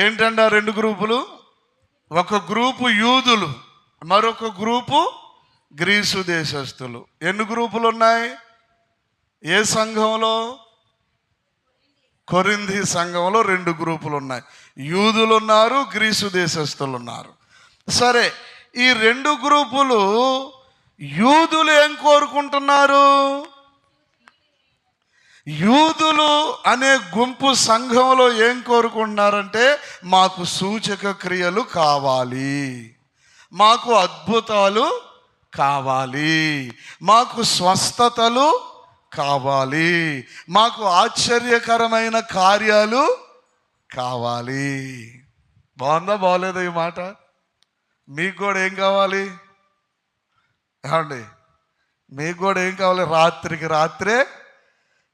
ఏంటంటే ఆ రెండు గ్రూపులు? ఒక గ్రూపు యూదులు మరొక గ్రూపు గ్రీసు దేశస్తులు ఎన్ని గ్రూపులు ఉన్నాయి ఏ సంఘంలో? కొరింది సంఘంలో రెండు గ్రూపులు ఉన్నాయి యూదులు ఉన్నారు గ్రీసు దేశస్తులు ఉన్నారు సరే ఈ రెండు గ్రూపులు యూదులు ఏం కోరుకుంటున్నారు? యూదులు అనే గుంపు సంఘంలో ఏం కోరుకుంటున్నారంటే మాకు సూచక క్రియలు కావాలి. మాకు అద్భుతాలు కావాలి. మాకు స్వస్థతలు కావాలి. మాకు ఆశ్చర్యకరమైన కార్యాలు కావాలి. బాగుందా? బాగలేదు ఈ మాట? మీకు కూడా ఏం కావాలి? ఏమండి? మీకు కూడా ఏం కావాలి? రాత్రికి రాత్రే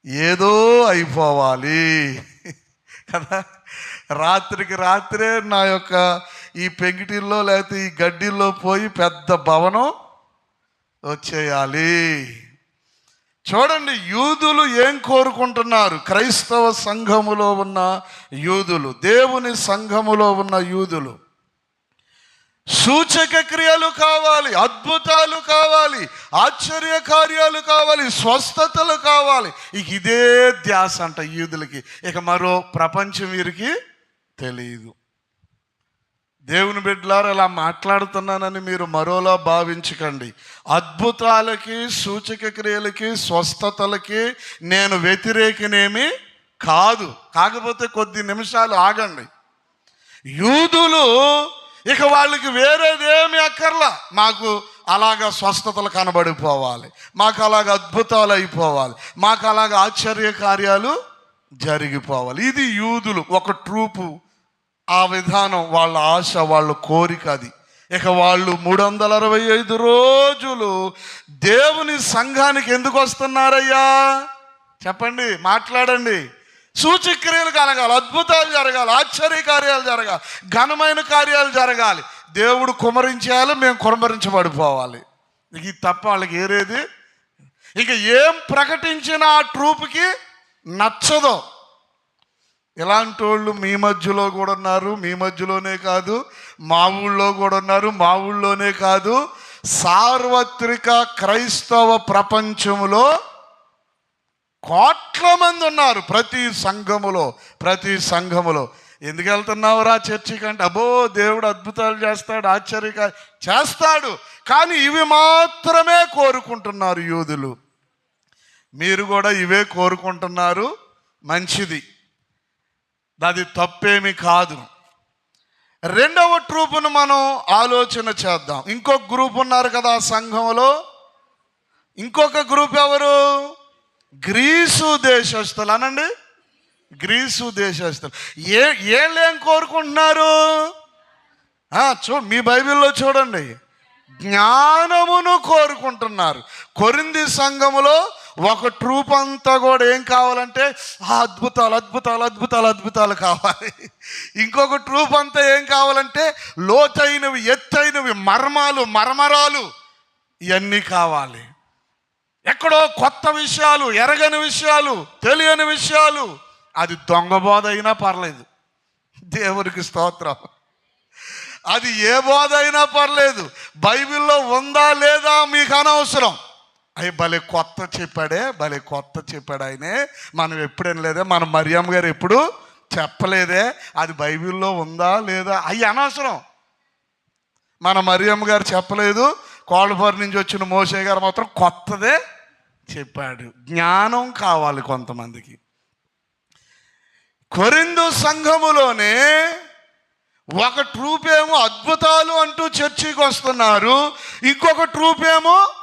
ఏదో అయిపోవాలి. కదా? రాత్రికి రాత్రే నా యొక్క ఈ పెంకిటిల్లో లేకపోతే ఈ గడ్డిల్లో పోయి పెద్ద భవనం వచ్చేయాలి. చూడండి యూదులు ఏం కోరుకుంటున్నారు? క్రైస్తవ సంఘములో ఉన్న యూదులు దేవుని సంఘములో ఉన్న యూదులు. సూచక క్రియలు కావాలి అద్భుతాలు కావాలి ఆశ్చర్య కార్యాలు కావాలి స్వస్థతలు కావాలి. ఇక ఇదే ధ్యాస అంట యూదులకి. ఇక మరో ప్రపంచం వీరికి తెలియదు దేవుని బిడ్డలారు అలా మాట్లాడుతున్నానని మీరు మరోలా భావించకండి. అద్భుతాలకి సూచక క్రియలకి స్వస్థతలకి నేను వ్యతిరేకినేమి కాదు. కాకపోతే కొద్ది నిమిషాలు ఆగండి. యూదులు ఇక వాళ్ళకి వేరేదేమి అక్కర్లా. మాకు అలాగ స్వస్థతలు కనబడిపోవాలి. మాకు అలాగ అద్భుతాలు అయిపోవాలి. మాకు అలాగ ఆశ్చర్య కార్యాలు జరిగిపోవాలి. ఇది యూదులు ఒక ట్రూపు. ఆ విధానం వాళ్ళ ఆశ వాళ్ళ కోరిక అది. ఇక వాళ్ళు మూడు వందల అరవై ఐదు రోజులు దేవుని సంఘానికి ఎందుకు వస్తున్నారయ్యా? చెప్పండి మాట్లాడండి. సూచక్రియలు కలగాలి అద్భుతాలు జరగాలి ఆశ్చర్య కార్యాలు జరగాలి ఘనమైన కార్యాలు జరగాలి. దేవుడు కుమరించేయాలి మేము కుమరించబడిపోవాలి. ఇది తప్ప వాళ్ళకి ఏరేది? ఇక ఏం ప్రకటించిన ఆ ట్రూప్కి నచ్చదు. ఇలాంటి వాళ్ళు మీ మధ్యలో కూడా ఉన్నారు మీ మధ్యలోనే కాదు మా ఊళ్ళో కూడా ఉన్నారు మా ఊళ్ళోనే కాదు. సార్వత్రిక క్రైస్తవ ప్రపంచంలో కోట్ల మంది ఉన్నారు ప్రతి సంఘములో ప్రతి సంఘములో. ఎందుకు వెళ్తున్నావు రా చర్చికి అంటే అబ్బో దేవుడు అద్భుతాలు చేస్తాడు ఆశ్చర్యక చేస్తాడు. కానీ ఇవి మాత్రమే కోరుకుంటున్నారు యూదులు. మీరు కూడా ఇవే కోరుకుంటున్నారు మంచిది. అది తప్పేమి కాదు. రెండవ ట్రూపును మనం ఆలోచన చేద్దాం. ఇంకొక గ్రూప్ ఉన్నారు కదా ఆ సంఘంలో ఇంకొక గ్రూప్ ఎవరు? గ్రీసు దేశస్తులు అనండి. గ్రీసు దేశస్తులు ఏ ఏళ్ళేం కోరుకుంటున్నారు? చూ మీ బైబిల్లో చూడండి. జ్ఞానమును కోరుకుంటున్నారు. కొరింది సంఘములో ఒక ట్రూప్ అంతా కూడా ఏం కావాలంటే అద్భుతాలు అద్భుతాలు అద్భుతాలు అద్భుతాలు కావాలి. ఇంకొక ట్రూప్ అంతా ఏం కావాలంటే లోతైనవి ఎత్తైనవి మర్మాలు మర్మరాలు ఇవన్నీ కావాలి. ఎక్కడో కొత్త విషయాలు ఎరగని విషయాలు తెలియని విషయాలు. అది దొంగ బోధ అయినా పర్లేదు. దేవునికి స్తోత్రం. అది ఏ బోధ అయినా పర్లేదు. బైబిల్లో ఉందా లేదా మీకు అనవసరం. అయి భలే కొత్త చెప్పాడే భలే కొత్త చెప్పాడు ఆయనే. మనం ఎప్పుడేం లేదే మన మరియమ్మ గారు ఎప్పుడు చెప్పలేదే అది బైబిల్లో ఉందా లేదా? అవి అనవసరం. మన మరియమ్మ గారు చెప్పలేదు. కోళ్ళపూర్ నుంచి వచ్చిన మోసే గారు మాత్రం కొత్తదే. చెప్పాడు. జ్ఞానం కావాలి కొంతమందికి. కొరిందు సంఘములోనే ఒక ట్రూప్ ఏమో అద్భుతాలు అంటూ చర్చికి వస్తున్నారు. ఇంకొక ట్రూప్ ఏమో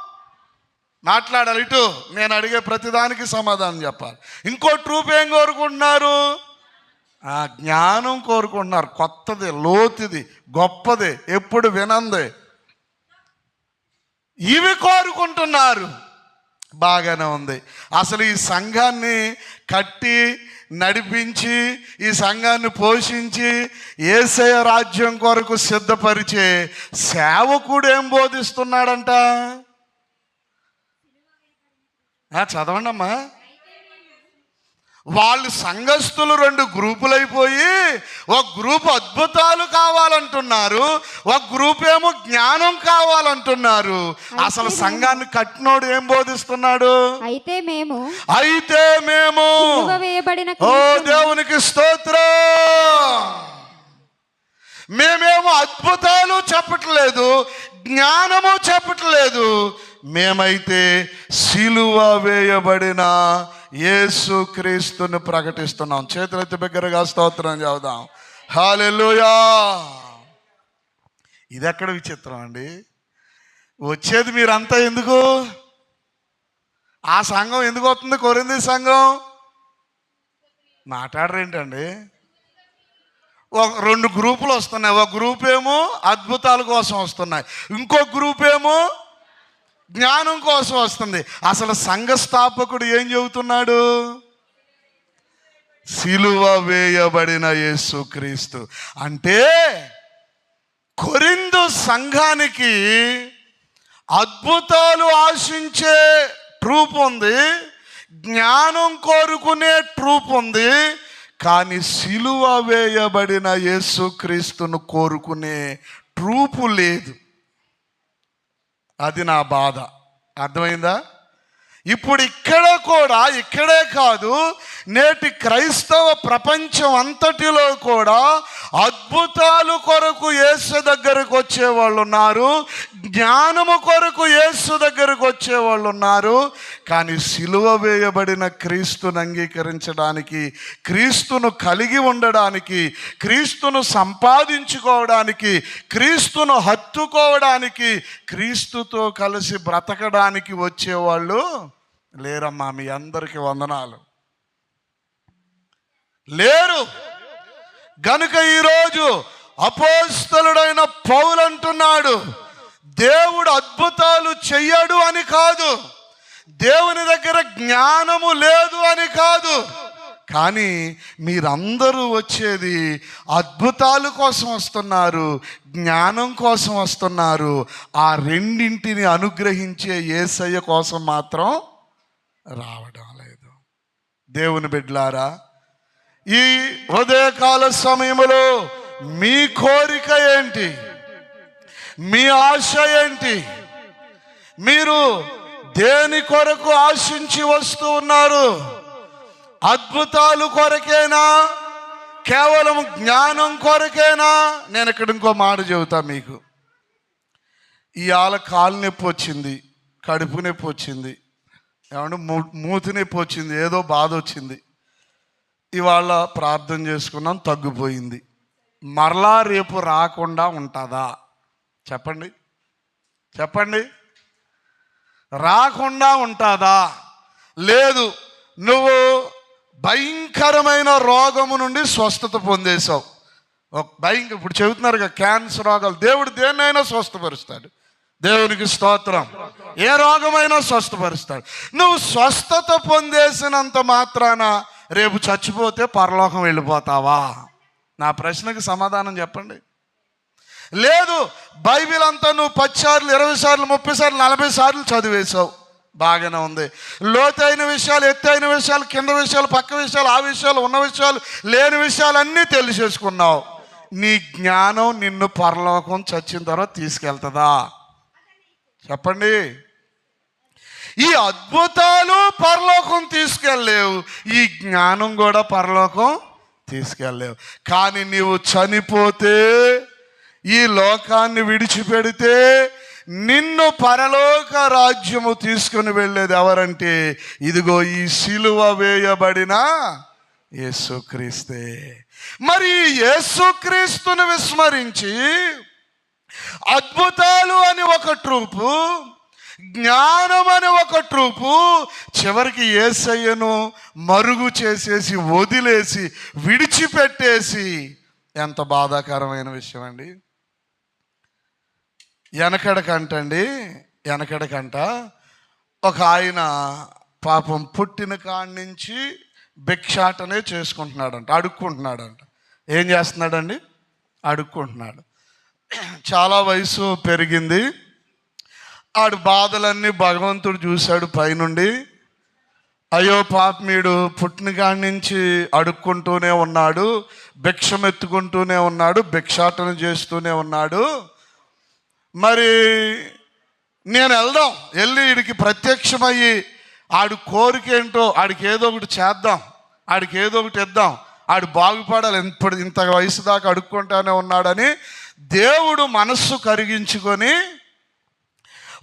మాట్లాడాలి. ఇటు నేను అడిగే ప్రతిదానికి సమాధానం చెప్పాలి. ఇంకో ట్రూప్ ఏం కోరుకుంటున్నారు? ఆ జ్ఞానం కోరుకుంటున్నారు. కొత్తది లోతుది గొప్పది ఎప్పుడు వినంది. ఇవి కోరుకుంటున్నారు. బాగానే ఉంది. అసలు ఈ సంఘాన్ని కట్టి నడిపించి ఈ సంఘాన్ని పోషించి ఏసయ రాజ్యం కొరకు సిద్ధపరిచే సేవకుడు ఏం బోధిస్తున్నాడంట? చదవండమ్మా. చదవండి అమ్మా వాళ్ళు సంఘస్థులు రెండు గ్రూపులైపోయి ఒక గ్రూప్ అద్భుతాలు కావాలంటున్నారు ఒక గ్రూప్ ఏమో జ్ఞానం కావాలంటున్నారు. అసలు సంఘాన్ని కట్టినోడు ఏం బోధిస్తున్నాడు? అయితే మేము అయితే మేము ఓ దేవునికి స్తోత్రం. మేమేమో అద్భుతాలు చెప్పట్లేదు జ్ఞానము చెప్పట్లేదు మేమైతే సిలువ వేయబడిన యేసు క్రీస్తును ప్రకటిస్తున్నాం. చేతులెత్తి బిగ్గరగా స్తోత్రం చెబుదాం. హాలెలుయా ఇది ఎక్కడ విచిత్రం అండి? వచ్చేది మీరంతా ఎందుకు? ఆ సంఘం ఎందుకు వస్తుంది? కొరింది సంఘం? మాట్లాడరేంటండి? ఒక రెండు గ్రూపులు వస్తున్నాయి. ఒక గ్రూప్ ఏమో అద్భుతాల కోసం వస్తున్నాయి. ఇంకో గ్రూప్ ఏమో జ్ఞానం కోసం వస్తుంది. అసలు సంఘ స్థాపకుడు ఏం చెబుతున్నాడు? సిలువ వేయబడిన యేసుక్రీస్తు. అంటే కొరిందు సంఘానికి అద్భుతాలు ఆశించే ట్రూప్ ఉంది జ్ఞానం కోరుకునే ట్రూప్ ఉంది కానీ సిలువ వేయబడిన యేసుక్రీస్తును కోరుకునే ట్రూపు లేదు. అది నా బాధ. అర్థమైందా? ఇప్పుడు ఇక్కడ కూడా ఇక్కడే కాదు నేటి క్రైస్తవ ప్రపంచం అంతటిలో కూడా అద్భుతాలు కొరకు యేసు దగ్గరకు వచ్చే వాళ్ళు ఉన్నారు జ్ఞానము కొరకు యేసు దగ్గరకు వచ్చే వాళ్ళు ఉన్నారు కానీ సిలువ వేయబడిన క్రీస్తును అంగీకరించడానికి క్రీస్తును కలిగి ఉండడానికి క్రీస్తును సంపాదించుకోవడానికి క్రీస్తును హత్తుకోవడానికి క్రీస్తుతో కలిసి బ్రతకడానికి వచ్చేవాళ్ళు లేరమ్మా మీ అందరికీ వందనాలు. లేరు. గనుక ఈరోజు అపోస్తలుడైన పౌలు అంటున్నాడు దేవుడు అద్భుతాలు చెయ్యడు అని కాదు. దేవుని దగ్గర జ్ఞానము లేదు అని కాదు. కానీ మీరందరూ వచ్చేది అద్భుతాల కోసం వస్తున్నారు జ్ఞానం కోసం వస్తున్నారు. ఆ రెండింటిని అనుగ్రహించే ఏసయ్య కోసం మాత్రం రావడం లేదు. దేవుని బిడ్లారా ఈ ఉదయకాల సమయంలో మీ కోరిక ఏంటి? మీ ఆశ ఏంటి? మీరు దేని కొరకు ఆశించి వస్తూ ఉన్నారు? అద్భుతాలు కొరకేనా? కేవలం జ్ఞానం కొరకేనా? నేను ఇక్కడ ఇంకో మాట చెబుతా మీకు. ఇవాళ కాలు నొప్పి వచ్చింది కడుపు నొప్పి వచ్చింది. ఏమంటే మూ- మూతి నొప్పి వచ్చింది ఏదో బాధ వచ్చింది. ఇవాళ ప్రార్థన చేసుకున్నాం తగ్గిపోయింది. మరలా రేపు రాకుండా ఉంటుందా? చెప్పండి. చెప్పండి. రాకుండా ఉంటుందా? లేదు నువ్వు భయంకరమైన రోగము నుండి స్వస్థత పొందేశావు. భయం ఇప్పుడు చెబుతున్నారు కదా క్యాన్సర్ రోగాలు. దేవుడు దేన్నైనా స్వస్థపరుస్తాడు. దేవునికి స్తోత్రం. ఏ రోగమైనా స్వస్థపరుస్తాడు. నువ్వు స్వస్థత పొందేసినంత మాత్రాన రేపు చచ్చిపోతే పరలోకం వెళ్ళిపోతావా? నా ప్రశ్నకి సమాధానం చెప్పండి. లేదు బైబిల్ అంతా నువ్వు పది సార్లు ఇరవై సార్లు ముప్పై సార్లు నలభై సార్లు చదివేశావు. బాగానే ఉంది. లోతైన విషయాలు ఎత్తైన విషయాలు కింద విషయాలు పక్క విషయాలు ఆ విషయాలు ఉన్న విషయాలు లేని విషయాలు అన్నీ తెలిసేసుకున్నావు నీ జ్ఞానం నిన్ను పరలోకం చచ్చిన తర్వాత తీసుకెళ్తుందా? చెప్పండి. ఈ అద్భుతాలు పరలోకం తీసుకెళ్ళలేవు. ఈ జ్ఞానం కూడా పరలోకం తీసుకెళ్ళలేవు. కానీ నీవు చనిపోతే ఈ లోకాన్ని విడిచిపెడితే నిన్ను పరలోక రాజ్యము తీసుకుని వెళ్ళేది ఎవరంటే ఇదిగో ఈ శిలువ వేయబడిన యేసుక్రీస్తే. మరి యేసుక్రీస్తును విస్మరించి అద్భుతాలు అని ఒక ట్రూపు జ్ఞానం అని ఒక ట్రూపు చివరికి ఏసయ్యను మరుగు చేసేసి వదిలేసి విడిచిపెట్టేసి. ఎంత బాధాకరమైన విషయం అండి వెనకడకంటండి వెనకడకంట ఒక ఆయన పాపం పుట్టిన కాడి నుంచి భిక్షాటనే చేసుకుంటున్నాడంట అడుక్కుంటున్నాడంట. ఏం చేస్తున్నాడండి? అడుక్కుంటున్నాడు. చాలా వయసు పెరిగింది. ఆడు బాధలన్నీ భగవంతుడు చూశాడు పైనుండి. అయ్యో పాపమీడు పుట్టినకాడి నుంచి అడుక్కుంటూనే ఉన్నాడు. భిక్షం ఎత్తుకుంటూనే ఉన్నాడు. భిక్షాటన చేస్తూనే ఉన్నాడు. మరి నేను వెళ్దాం. వెళ్ళి వీడికి ప్రత్యక్షమయ్యి ఆడు కోరిక ఏంటో ఆడికి ఏదో ఒకటి చేద్దాం. ఆడికి ఏదో ఒకటి ఇద్దాం. ఆడు బాగుపడాలి. ఇప్పుడు ఇంత వయసు దాకా అడుక్కుంటానే ఉన్నాడని దేవుడు మనస్సు కరిగించుకొని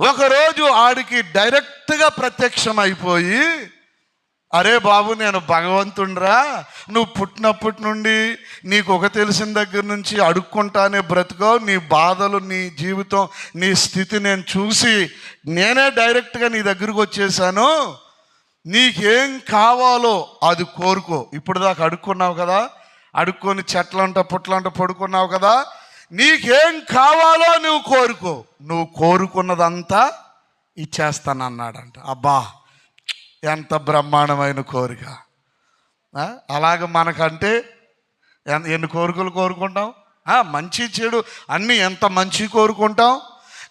ఒకరోజు ఆడికి డైరెక్ట్గా ప్రత్యక్షమైపోయి అరే బాబు నేను భగవంతుండ్రా. నువ్వు పుట్టినప్పటి నుండి నీకు ఒక తెలిసిన దగ్గర నుంచి అడుక్కుంటానే బ్రతుకో. నీ బాధలు నీ జీవితం నీ స్థితి నేను చూసి నేనే డైరెక్ట్గా నీ దగ్గరకు వచ్చేసాను. నీకేం కావాలో అది కోరుకో. ఇప్పుడు దాకా అడుక్కున్నావు కదా. అడుక్కొని చెట్లంట పుట్లంట పడుకున్నావు కదా. నీకేం కావాలో నువ్వు కోరుకో. నువ్వు కోరుకున్నదంతా ఇచ్చేస్తానన్నాడంట. అబ్బా ఎంత బ్రహ్మాండమైన కోరిక. అలాగ మనకంటే ఎన్- ఎన్ని కోరికలు కోరుకుంటాం? మంచి చెడు అన్నీ ఎంత మంచి కోరుకుంటాం?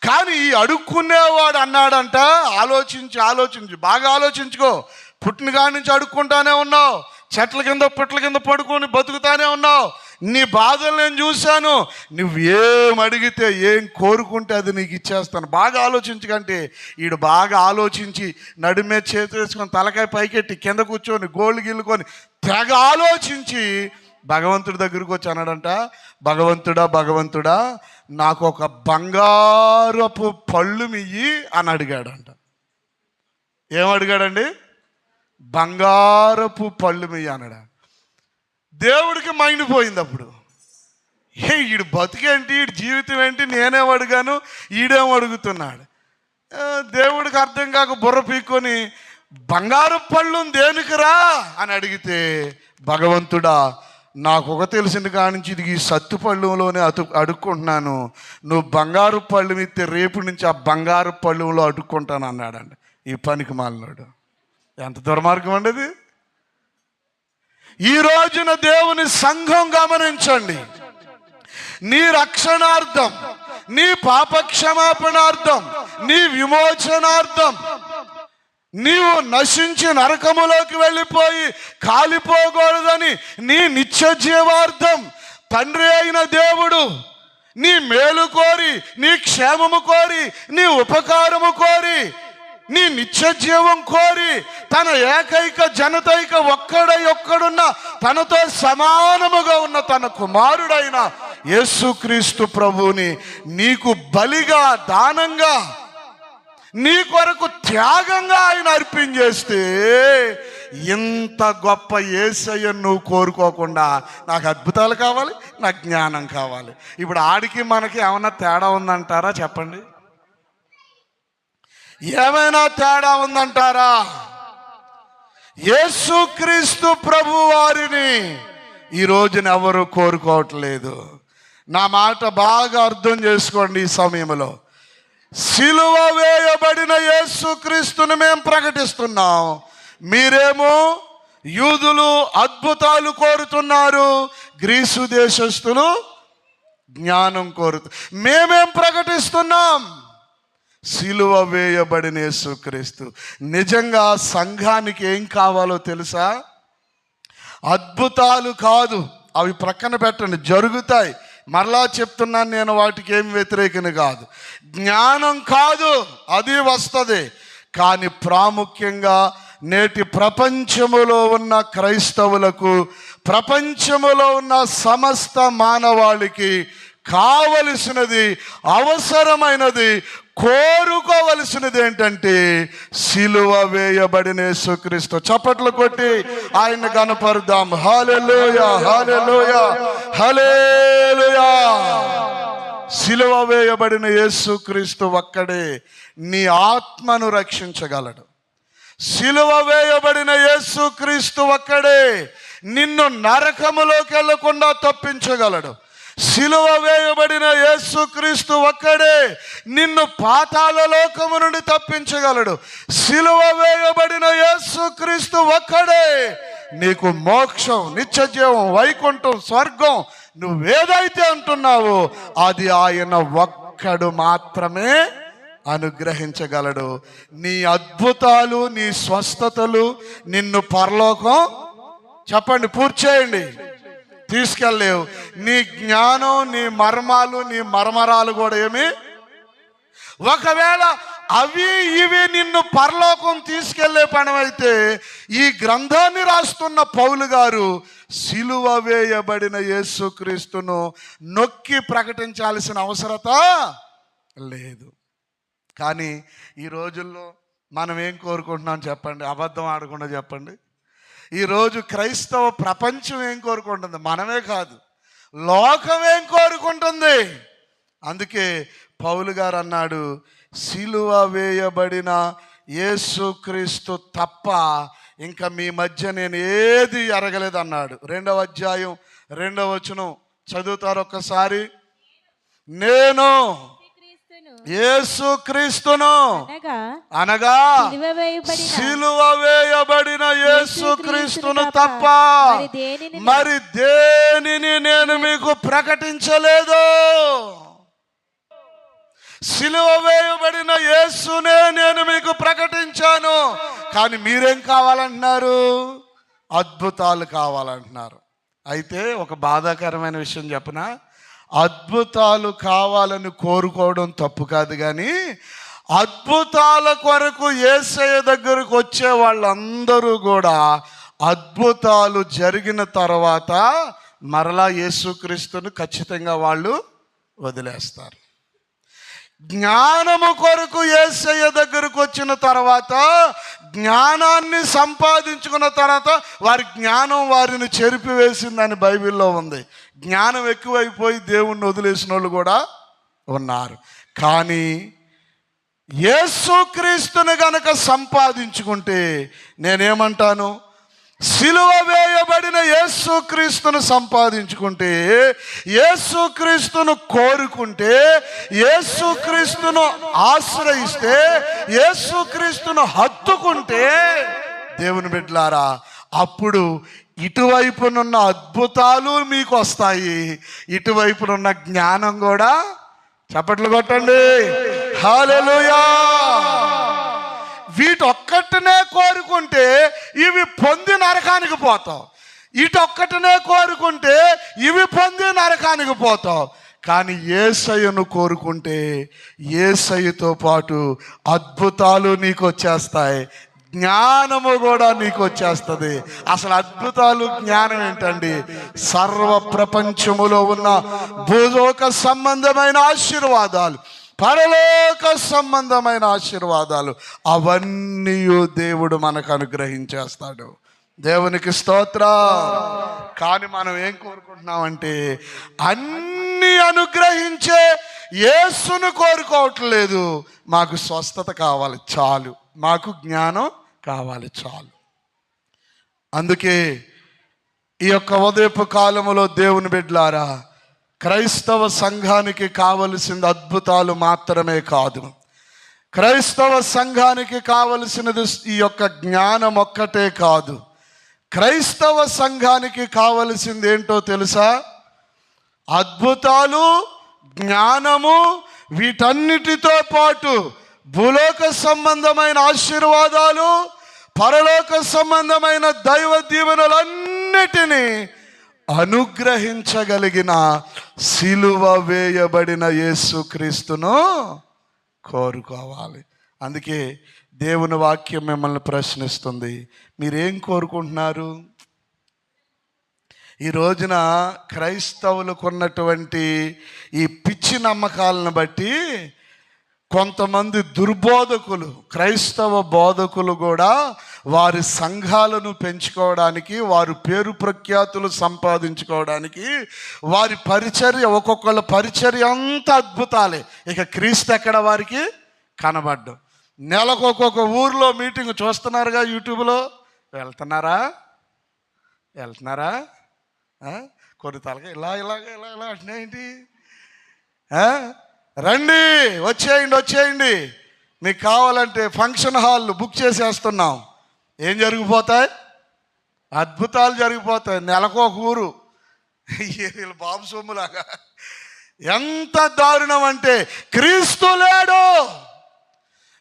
కానీ ఈ అడుక్కునేవాడు అన్నాడంట ఆలోచించి ఆలోచించి బాగా ఆలోచించుకో. పుట్టినగాడి నుంచి అడుక్కుంటానే ఉన్నావు. చెట్ల కింద పుట్ల కింద పడుకొని బతుకుతానే ఉన్నావు. నీ బాధలు నేను చూశాను. నువ్వు ఏం అడిగితే ఏం కోరుకుంటే అది నీకు ఇచ్చేస్తాను. బాగా ఆలోచించకంటే ఈడు బాగా ఆలోచించి నడిమే చేతి వేసుకొని తలకాయ పైకెట్టి కింద కూర్చొని గోళ్ళు గిల్లుకొని తెగ ఆలోచించి భగవంతుడి దగ్గరికి వచ్చి అన్నాడంట భగవంతుడా భగవంతుడా నాకు ఒక బంగారపు పళ్ళు మియ్యి అని అడిగాడంట. ఏం అడిగాడండి? బంగారపు పళ్ళు మియ్యి అన్నాడు. దేవుడికి మైండ్ పోయింది అప్పుడు. ఏ ఈడు బతికేంటి? ఈడు జీవితం ఏంటి? నేనేం అడిగాను ఈడేం అడుగుతున్నాడు. దేవుడికి అర్థం కాక బుర్ర పీక్కొని బంగారు పళ్ళు దేనికిరా? అని అడిగితే భగవంతుడా నాకు ఒక తెలిసిన కానించి ఇది ఈ సత్తు పళ్ళులోనే అటు అడుక్కుంటున్నాను. నువ్వు బంగారు పళ్ళు ఇస్తే రేపు నుంచి ఆ బంగారు పళ్ళులో అడుక్కుంటాను అన్నాడండి ఈ పనికి మాలినాడు. ఎంత దుర్మార్గం అండి ఈ రోజున దేవుని సంఘం గమనించండి. నీ రక్షణార్థం నీ పాపక్షమాపణార్థం నీ విమోచనార్థం నీవు నశించి నరకములోకి వెళ్ళిపోయి కాలిపోకూడదని నీ నిత్య జీవార్థం తండ్రి అయిన దేవుడు నీ మేలు కోరి నీ క్షేమము కోరి నీ ఉపకారము కోరి నీ నిత్య జీవం కోరి తన ఏకైక జనతైక ఒక్కడై ఒక్కడున్న తనతో సమానముగా ఉన్న తన కుమారుడైన యేసుక్రీస్తు ప్రభువుని నీకు బలిగా దానంగా నీ కొరకు త్యాగంగా ఆయన అర్పించేస్తే ఇంత గొప్ప ఏసయ్య నువ్వు కోరుకోకుండా నాకు అద్భుతాలు కావాలి నాకు జ్ఞానం కావాలి. ఇప్పుడు ఆడికి మనకి ఏమన్నా తేడా ఉందంటారా చెప్పండి? ఏమైనా తేడా ఉందంటారా? యేసుక్రీస్తు ప్రభు వారిని ఈ రోజున ఎవరు కోరుకోవట్లేదు. నా మాట బాగా అర్థం చేసుకోండి ఈ సమయంలో. సిలువ వేయబడిన యేసుక్రీస్తుని మేము ప్రకటిస్తున్నాం. మీరేమో యూదులు అద్భుతాలు కోరుతున్నారు గ్రీసు దేశస్థులు జ్ఞానం కోరుతు మేమేం ప్రకటిస్తున్నాం? సిలువ వేయబడిన యేసుక్రీస్తు నిజంగా సంఘానికి ఏం కావాలో తెలుసా? అద్భుతాలు కాదు. అవి ప్రక్కన పెట్టండి. జరుగుతాయి. మరలా చెప్తున్నాను నేను వాటికి ఏం వ్యతిరేకని కాదు. జ్ఞానం కాదు. అది వస్తుంది. కానీ ప్రాముఖ్యంగా నేటి ప్రపంచములో ఉన్న క్రైస్తవులకు ప్రపంచములో ఉన్న సమస్త మానవాళికి కావలసినది అవసరమైనది కోరుకోవలసినది ఏంటంటే సిలువ వేయబడిన యేసుక్రీస్తు. చప్పట్లు కొట్టి ఆయన కనపరుద్దాం హాలెలూయ హాలెలూయ హలేలుయా సిలువ వేయబడిన యేసుక్రీస్తు ఒక్కడే నీ ఆత్మను రక్షించగలడు. సిలువ వేయబడిన యేసుక్రీస్తు ఒక్కడే నిన్ను నరకములోకి వెళ్ళకుండా తప్పించగలడు. సిలువ వేయబడిన యేసుక్రీస్తు ఒక్కడే నిన్ను పాతాల లోకము నుండి తప్పించగలడు. సిలువ వేయబడిన యేసుక్రీస్తు ఒక్కడే నీకు మోక్షం నిత్యజీవం వైకుంఠం స్వర్గం నువ్వేదైతే అంటున్నావో అది ఆయన ఒక్కడు మాత్రమే అనుగ్రహించగలడు. నీ అద్భుతాలు నీ స్వస్థతలు నిన్ను పరలోకం చెప్పండి పూర్తి చేయండి. తీసుకెళ్ళలేవు. నీ జ్ఞానం నీ మర్మాలు నీ మర్మరాలు కూడా ఏమి? ఒకవేళ అవి ఇవి నిన్ను పరలోకం తీసుకెళ్ళే పనమైతే ఈ గ్రంథాన్ని రాస్తున్న పౌలు గారు సిలువ వేయబడిన యేసుక్రీస్తును నొక్కి ప్రకటించాల్సిన అవసరత లేదు. కానీ ఈ రోజుల్లో మనం ఏం కోరుకుంటున్నాం చెప్పండి? అబద్ధం ఆడకుండా చెప్పండి. ఈరోజు క్రైస్తవ ప్రపంచం ఏం కోరుకుంటుంది? మనమే కాదు. లోకం ఏం కోరుకుంటుంది? అందుకే పౌలు గారు అన్నాడు సిలువ వేయబడిన యేసుక్రీస్తు తప్ప ఇంకా మీ మధ్య నేను ఏది ఎరగలేదు అన్నాడు. రెండవ అధ్యాయం రెండవ వచనం. చదువుతారు ఒక్కసారి. నేను క్రీస్తును. యేసుక్రీస్తును అనగా సిలువ వేయబడిన వేయబడిన యేసుక్రీస్తును తప్ప మరి దేనిని మరి దేనిని నేను మీకు ప్రకటించలేదు. సిలువ వేయబడిన యేసునే నేను మీకు ప్రకటించాను. కానీ మీరేం కావాలంటున్నారు? అద్భుతాలు కావాలంటున్నారు. అయితే ఒక బాధాకరమైన విషయం చెప్పనా? అద్భుతాలు కావాలని కోరుకోవడం తప్పు కాదు కానీ అద్భుతాల కొరకు ఏసయ్య దగ్గరకు వచ్చే వాళ్ళందరూ కూడా అద్భుతాలు జరిగిన తర్వాత మరలా యేసుక్రీస్తును ఖచ్చితంగా వాళ్ళు వదిలేస్తారు. జ్ఞానము కొరకు ఏసయ్య దగ్గరకు వచ్చిన తర్వాత జ్ఞానాన్ని సంపాదించుకున్న తర్వాత వారి జ్ఞానం వారిని చెరిపివేసిందని బైబిల్లో ఉంది. జ్ఞానం ఎక్కువైపోయి దేవుణ్ణి వదిలేసిన వాళ్ళు కూడా ఉన్నారు. కానీ యేసుక్రీస్తుని గనక సంపాదించుకుంటే నేనేమంటాను? సిలువ వేయబడిన యేసుక్రీస్తును సంపాదించుకుంటే యేసుక్రీస్తును కోరుకుంటే యేసుక్రీస్తును ఆశ్రయిస్తే యేసుక్రీస్తును హత్తుకుంటే దేవుని బిడ్డలారా అప్పుడు ఇటువైపునున్న అద్భుతాలు మీకు వస్తాయి. ఇటువైపునున్న జ్ఞానం కూడా చప్పట్లు కొట్టండి. హాలెలూయా వీటొక్కటినే కోరుకుంటే ఇవి పొంది నరకానికి పోతావు. ఇటొక్కటినే కోరుకుంటే ఇవి పొంది నరకానికి పోతావు. కానీ ఏసయ్యను కోరుకుంటే ఏసయ్యతో పాటు అద్భుతాలు నీకు వచ్చేస్తాయి జ్ఞానము కూడా నీకు వచ్చేస్తుంది. అసలు అద్భుతాలు జ్ఞానం ఏంటండి? సర్వ ప్రపంచములో ఉన్న భూలోక సంబంధమైన ఆశీర్వాదాలు పరలోక సంబంధమైన ఆశీర్వాదాలు అవన్నీ దేవుడు మనకు అనుగ్రహించేస్తాడు. దేవునికి స్తోత్ర. కానీ మనం ఏం కోరుకుంటున్నామంటే అన్ని అనుగ్రహించే యేసును కోరుకోవట్లేదు. మాకు స్వస్థత కావాలి చాలు. మాకు జ్ఞానం కావాలి చాలు. అందుకే ఈ యొక్క ఉదయపు కాలములో దేవుని బిడ్లారా క్రైస్తవ సంఘానికి కావలసిన అద్భుతాలు మాత్రమే కాదు. క్రైస్తవ సంఘానికి కావలసినది ఈ యొక్క జ్ఞానం ఒక్కటే కాదు. క్రైస్తవ సంఘానికి కావలసింది ఏంటో తెలుసా? అద్భుతాలు జ్ఞానము వీటన్నిటితో పాటు భూలోక సంబంధమైన ఆశీర్వాదాలు పరలోక సంబంధమైన దైవ దీవెనలన్నిటినీ అనుగ్రహించగలిగిన సిలువ వేయబడిన యేసుక్రీస్తును కోరుకోవాలి. అందుకే దేవుని వాక్యం మిమ్మల్ని ప్రశ్నిస్తుంది. మీరేం కోరుకుంటున్నారు? ఈ రోజున క్రైస్తవులకు ఉన్నటువంటి ఈ పిచ్చి నమ్మకాలను బట్టి కొంతమంది దుర్బోధకులు క్రైస్తవ బోధకులు కూడా వారి సంఘాలను పెంచుకోవడానికి వారి పేరు ప్రఖ్యాతులు సంపాదించుకోవడానికి వారి పరిచర్య ఒక్కొక్కళ్ళ పరిచర్య అంతా అద్భుతాలే. ఇక క్రీస్తు ఎక్కడ వారికి? కనబడ్డు. నెలకు ఒక్కొక్క ఊర్లో మీటింగ్ చూస్తున్నారుగా యూట్యూబ్లో? వెళ్తున్నారా? వెళ్తున్నారా? కొన్ని తలగా ఇలా ఇలాగ ఇలా ఇలా అంటున్నాయేంటి రండి వచ్చేయండి వచ్చేయండి. మీకు కావాలంటే ఫంక్షన్ హాల్ బుక్ చేసేస్తున్నాం. ఏం జరిగిపోతాయి? అద్భుతాలు జరిగిపోతాయి. నెలకో ఊరు. వీళ్ళు బాబు సొమ్ములాగా. ఎంత దారుణం అంటే క్రీస్తు లేడు.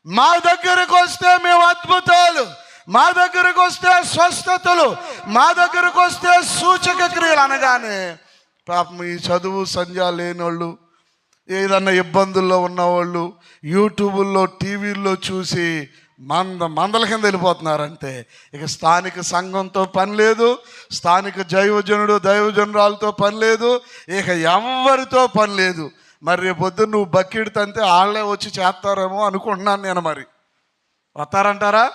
మా దగ్గరకు వస్తే మేము అద్భుతాలు. మా దగ్గరకు వస్తే స్వస్థతలు. మా దగ్గరకు వస్తే సూచక క్రియలు అనగానే పాపం ఈ చదువు సంధ్య లేనోళ్ళు ఏదన్నా ఇబ్బందుల్లో ఉన్నవాళ్ళు యూట్యూబుల్లో టీవీల్లో చూసి మంద మందల కింద వెళ్ళిపోతున్నారంటే ఇక స్థానిక సంఘంతో పని లేదు స్థానిక జైవజనుడు దైవజనురాలతో పని లేదు ఇక ఎవరితో పని లేదు. మరి రేపు పొద్దున్న నువ్వు బకెట్ తంతే వాళ్ళే వచ్చి చేస్తారేమో అనుకుంటున్నాను నేను మరి. వస్తారంటారా?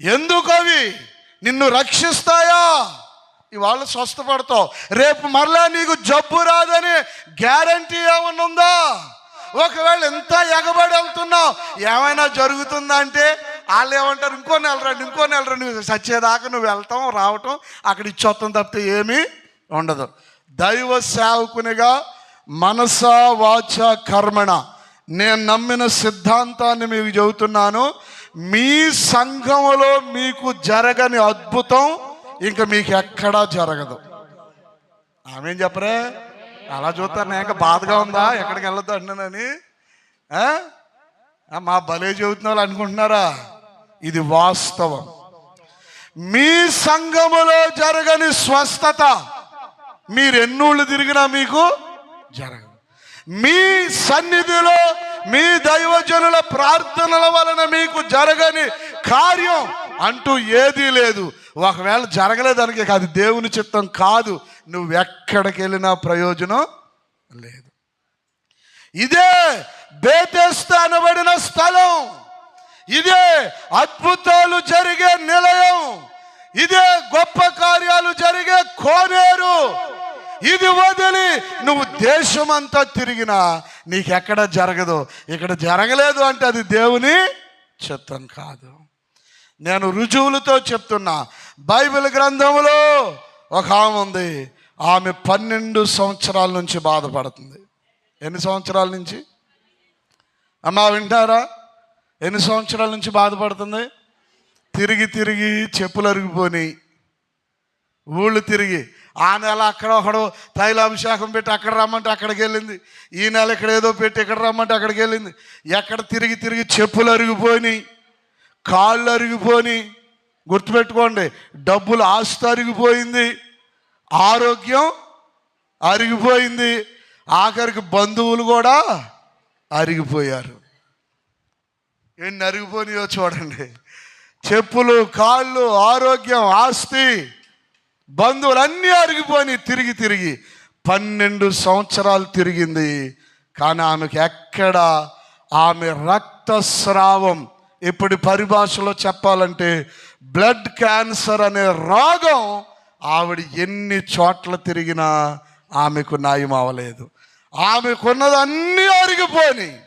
ఎందుకు అవి నిన్ను రక్షిస్తాయా? ఇవాళ స్వస్థపడతావు. రేపు మరలా నీకు జబ్బు రాదని గ్యారంటీ ఏమన్నా ఉందా? ఒకవేళ ఎంత ఎగబడి వెళ్తున్నావు ఏమైనా జరుగుతుందా అంటే వాళ్ళు ఏమంటారు ఇంకో నెల రండి ఇంకో నెల రండి నువ్వు సచ్చేదాకా నువ్వు వెళ్తాం రావటం అక్కడ ఇచ్చొత్తం తప్పితే ఏమీ ఉండదు. దైవ సేవకునిగా మనస వాచ కర్మణ. నేను నమ్మిన సిద్ధాంతాన్ని మీకు చెబుతున్నాను. మీ సంఘములో మీకు జరగని అద్భుతం ఇంకా మీకు ఎక్కడా జరగదు. ఆమెం చెప్పరే? అలా చూస్తాను నేను ఇంకా బాధగా ఉందా? ఎక్కడికి వెళ్ళొద్దు అంటున్నానని. మా భలే చెబుతున్న వాళ్ళు అనుకుంటున్నారా? ఇది వాస్తవం. మీ సంఘములో జరగని స్వస్థత మీరు ఎన్నోళ్ళు తిరిగినా మీకు జరగదు. మీ సన్నిధిలో మీ దైవజనుల ప్రార్థనల వలన మీకు జరగని కార్యం అంటూ ఏదీ లేదు. ఒకవేళ జరగలేదానికి అది దేవుని చిత్తం కాదు నువ్వు ఎక్కడికి వెళ్ళినా ప్రయోజనం లేదు. ఇదే బేతేస్త అనబడిన స్థలం ఇదే అద్భుతాలు జరిగే నిలయం ఇదే గొప్ప కార్యాలు జరిగే కోనేరు ఇది వదిలి నువ్వు దేశమంతా తిరిగినా నీకెక్కడ జరగదు. ఇక్కడ జరగలేదు అంటే అది దేవుని చిత్తం కాదు. నేను రుజువులతో చెప్తున్నా బైబిల్ గ్రంథములో ఒక ఆమె ఉంది. ఆమె పన్నెండు సంవత్సరాల నుంచి బాధపడుతుంది. ఎన్ని సంవత్సరాల నుంచి? అమ్మా వింటారా? ఎన్ని సంవత్సరాల నుంచి బాధపడుతుంది? తిరిగి తిరిగి చెప్పులు అరిగిపోయి ఊళ్ళు తిరిగి. ఆ నెల అక్కడ ఒకడు తైలాభిషేకం పెట్టి అక్కడ రమ్మంటే అక్కడికి వెళ్ళింది. ఈ నెల ఇక్కడ ఏదో పెట్టి ఇక్కడ రమ్మంటే అక్కడికి వెళ్ళింది. ఎక్కడ తిరిగి తిరిగి చెప్పులు అరిగిపోయినాయి. కాళ్ళు అరిగిపోయి గుర్తుపెట్టుకోండి డబ్బులు ఆస్తి అరిగిపోయింది ఆరోగ్యం అరిగిపోయింది ఆఖరికి బంధువులు కూడా అరిగిపోయారు. ఎన్ని అరిగిపోయినాయో చూడండి. చెప్పులు కాళ్ళు ఆరోగ్యం ఆస్తి బంధువులు అన్నీ అరిగిపోయినాయి తిరిగి తిరిగి. పన్నెండు సంవత్సరాలు తిరిగింది కానీ ఆమెకు ఎక్కడ ఆమె రక్తస్రావం? ఇప్పటి పరిభాషలో చెప్పాలంటే బ్లడ్ క్యాన్సర్ అనే రోగం ఆవిడ ఎన్ని చోట్ల తిరిగినా ఆమెకు నయం అవ్వలేదు. ఆమెకున్నది అన్నీ అరిగిపోయినాయి.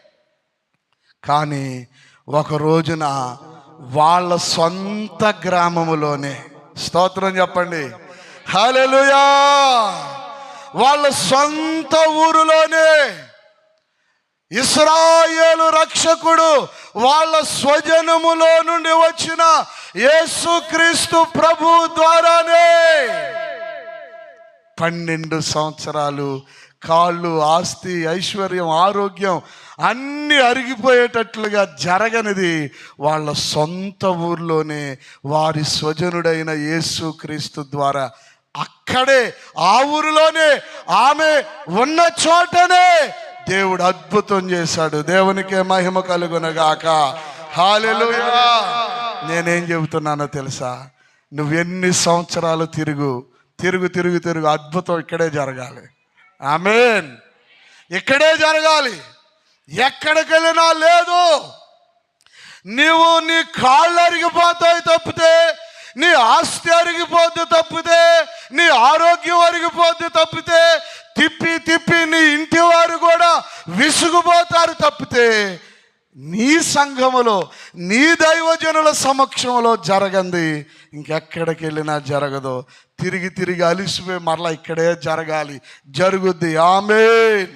కానీ ఒక రోజున వాళ్ళ సొంత గ్రామములోనే స్తోత్రం చెప్పండి. హల్లెలూయా! వాళ్ళ సొంత ఊరులోనే ఇస్రాయేలు రక్షకుడు వాళ్ళ స్వజనములో నుండి వచ్చిన యేసుక్రీస్తు ప్రభు ద్వారానే. పన్నెండు సంవత్సరాలు కాళ్ళు ఆస్తి ఐశ్వర్యం ఆరోగ్యం అన్నీ అరిగిపోయేటట్లుగా జరగనిది వాళ్ళ సొంత ఊర్లోనే వారి స్వజనుడైన యేసుక్రీస్తు ద్వారా. అక్కడే ఆ ఊరిలోనే ఆమె ఉన్న చోటనే దేవుడు అద్భుతం చేశాడు. దేవునికే మహిమ కలుగునగాక. హాలెలూయా. నేనేం చెబుతున్నానో తెలుసా? నువ్వు ఎన్ని సంవత్సరాలు తిరుగు తిరుగు తిరుగు తిరుగు అద్భుతం ఇక్కడే జరగాలి. ఆమెన్. ఇక్కడే జరగాలి. ఎక్కడికి వెళ్ళినా లేదు. నీవు నీ కాళ్ళు అరిగిపోతాయి తప్పితే నీ ఆస్తి అరిగిపోద్ది తప్పితే నీ ఆరోగ్యం అరిగిపోద్ది తప్పితే తిప్పి తిప్పి నీ ఇంటి వారు కూడా విసుగుపోతారు తప్పితే నీ సంఘములో నీ దైవజనుల సమక్షంలో జరగంది. ఇంకెక్కడికి వెళ్ళినా జరగదు. తిరిగి తిరిగి అలిసిపోయి మరలా ఇక్కడే జరగాలి. జరుగుద్ది. ఆమె